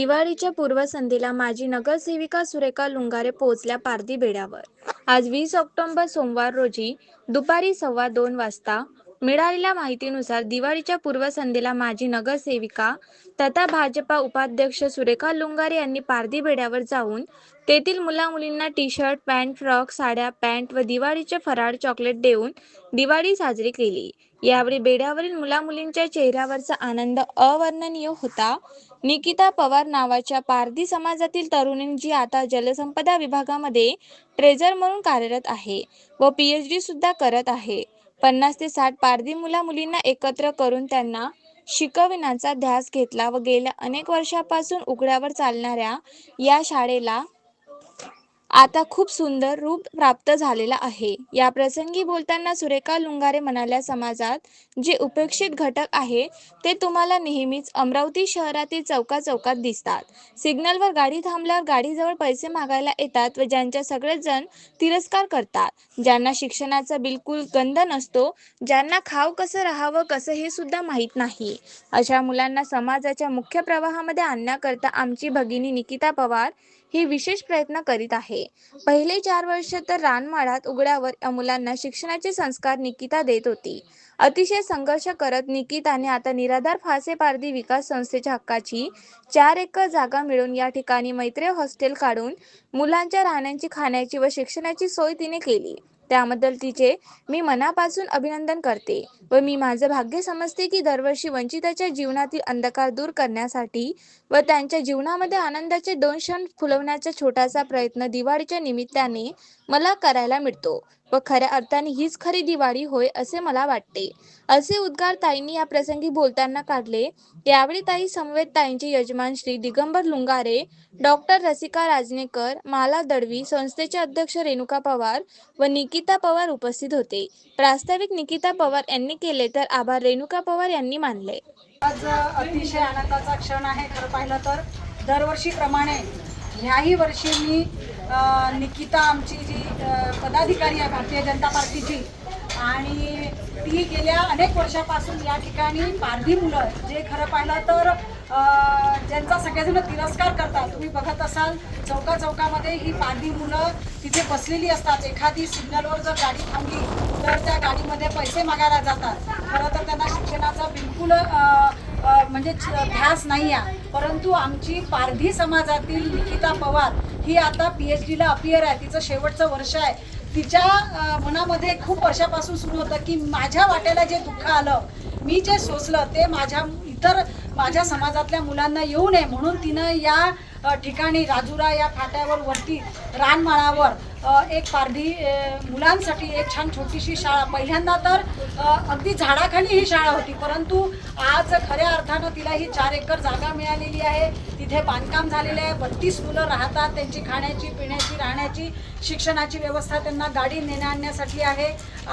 दिवाळीच्या पूर्वसंध्येला माजी नगरसेविका सुरेखा लुंगारे पोहोचल्या पारधी बेड्यावर. आज वीस ऑक्टोबर सोमवार रोजी दुपारी सव्वा दोन वाजता मिळालेल्या माहितीनुसार दिवाळीच्या पूर्वसंध्येला माजी नगरसेविका तथा भाजपा उपाध्यक्ष सुरेखा लुंगारे यांनी पारधी बेड्यावर जाऊन तेथील मुलामुलींना टी शर्ट पॅन्ट फ्रॉक साड्या पॅन्ट व दिवाळीचे फराळ चॉकलेट देऊन दिवाळी साजरी केली. यावेळी बेड्यावरील मुलामुलींच्या चेहऱ्यावरचा आनंद अवर्णनीय होता. निकिता पवार नावाच्या पारधी समाजातील तरुणींची जी आता जलसंपदा विभागामध्ये ट्रेझर म्हणून कार्यरत आहे व पी एच डी सुद्धा करत आहे. पन्नास ते साठ पारधी मुला मुलींना एकत्र करून त्यांना शिकविण्याचा ध्यास घेतला व गेल्या अनेक वर्षापासून उघड्यावर चालणाऱ्या या शाळेला आता खूप सुंदर रूप प्राप्त झालेला आहे. या प्रसंगी बोलताना सुरेखा लुंगारे म्हणाल्या समाजात जे उपेक्षित घटक आहे ते तुम्हाला नेहमीच अमरावती शहरातील चौका चौकात दिसतात. सिग्नलवर गाडी थांबल्यावर गाडीजवळ पैसे मागायला येतात व ज्यांच्या सगळेच जण तिरस्कार करतात. ज्यांना शिक्षणाचा बिलकुल गंध नसतो ज्यांना खाव कसं राहावं कसं हे सुद्धा माहीत नाही. अशा मुलांना समाजाच्या मुख्य प्रवाहामध्ये आणण्याकरता आमची भगिनी निकिता पवार ही विशेष प्रयत्न करीत आहे. पहिले चार वर्ष तर रानमाळात उघड्यावर या मुलांना शिक्षणाचे संस्कार निकिता देत होती. अतिशय संघर्ष करत निकिताने आता निराधार फासे पारधी विकास संस्थेच्या हक्काची चार एकर जागा मिळून या ठिकाणी मैत्री हॉस्टेल काढून मुलांच्या राहण्याची खाण्याची व शिक्षणाची सोय तिने केली. त्याबद्दल तिचे मी मनापासून अभिनंदन करते व मी माझं भाग्य समजते की दरवर्षी वंचिताच्या जीवनातील अंधकार दूर करण्यासाठी व त्यांच्या जीवनामध्ये आनंदाचे दोन क्षण फुलवण्याचा छोटासा प्रयत्न दिवाळीच्या निमित्ताने मला करायला मिळतो. व खऱ्या अर्थाने हीच खरी दिवाळी होय असे मला वाटते. असे उद्गार ताईंनी या प्रसंगी बोलताना काढले. यावेळी ताई समवेत ताईंचे यजमान श्री दिगंबर लुंगारे डॉक्टर रसिका राजनेकर माला दडवी संस्थेचे अध्यक्ष रेणुका पवार व निकिता पवार उपस्थित होते. प्रास्ताविक निकिता पवार यांनी केले तर आभार रेणुका पवार यांनी मानले. आज अतिशय आनंदाचा क्षण आहे खरं पाहिलं तर. दरवर्षीप्रमाणे ह्याही वर्षी मी निकिता आमची जी पदाधिकारी आहे भारतीय जनता पार्टीची आणि ती गेल्या अनेक वर्षापासून या ठिकाणी पारधी मुलं जे खरं पाहिलं तर ज्यांचा सगळेजण तिरस्कार करतात. तुम्ही बघत असाल चौका चौकामध्ये ही पारधी मुलं तिथे बसलेली असतात. एखादी सिग्नलवर जर गाडी थांबली तर त्या गाडीमध्ये पैसे मागायला जातात. खरं तर त्यांना शिक्षणाचा बिलकुल म्हणजे ध्यास नाही आहे परंतु आमची पारधी समाजातील निकिता पवार ही आता पी एच डीला अपियर आहे तिचं शेवटचं वर्ष आहे. तिच्या मनामध्ये खूप वर्षापासून सुरू होतं की माझ्या वाट्याला जे दुःख आलं मी जे सोसलं ते माझ्या इतर माझ्या समाजातल्या मुलांना येऊ नये म्हणून तिनं या ठिकाणी राजुरा या फाट्यावर वरती रानमाळावर एक पारधी मुलांसाठी एक छान छोटीशी शाळा. पहिल्यांदा तर अगदी झाडाखाली ही शाळा होती परंतु आज खऱ्या अर्थानं तिला ही चार एकर जागा मिळालेली आहे. तिथे बांधकाम झालेले आहे. बत्तीस मुलं राहतात त्यांची खाण्याची पिण्याची राहण्याची शिक्षणाची व्यवस्था त्यांना गाडी नेण्या आणण्यासाठी आहे.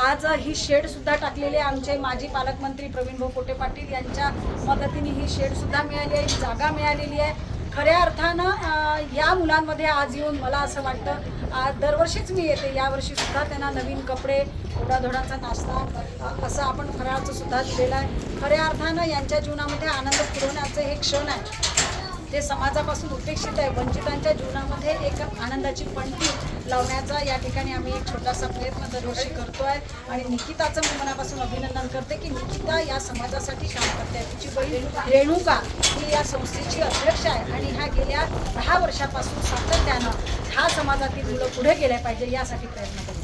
आज ही शेडसुद्धा टाकलेली आहे. आमचे माजी पालकमंत्री प्रवीण भाऊ कोटे पाटील यांच्या मदतीने ही शेडसुद्धा मिळाली आहे. ही जागा मिळालेली आहे. खऱ्या अर्थानं या मुलांमध्ये आज येऊन मला असं वाटतं आज दरवर्षीच मी येते. यावर्षी सुद्धा त्यांना नवीन कपडे ओढाधोडाचा नाश्ता असं आपण फराळाचं सुद्धा दिलेलं आहे. खऱ्या अर्थानं यांच्या जीवनामध्ये आनंद फिरवण्याचे हे क्षण आहे. ते समाजापासून उपेक्षित आहे. वंचितांच्या जीवनामध्ये एक आनंदाची पणती लावण्याचा या ठिकाणी आम्ही एक छोटासा प्रयत्न दरवर्षी करतो आहे आणि निकिताचं मी मनापासून अभिनंदन करते की निकिता या समाजासाठी काम करते. तिची बहीण रेणुका ही या संस्थेची अध्यक्ष आहे. आणि ह्या गेल्या दहा वर्षापासून सातत्यानं हा समाजातील मुलं पुढे गेले पाहिजे यासाठी प्रयत्न करतो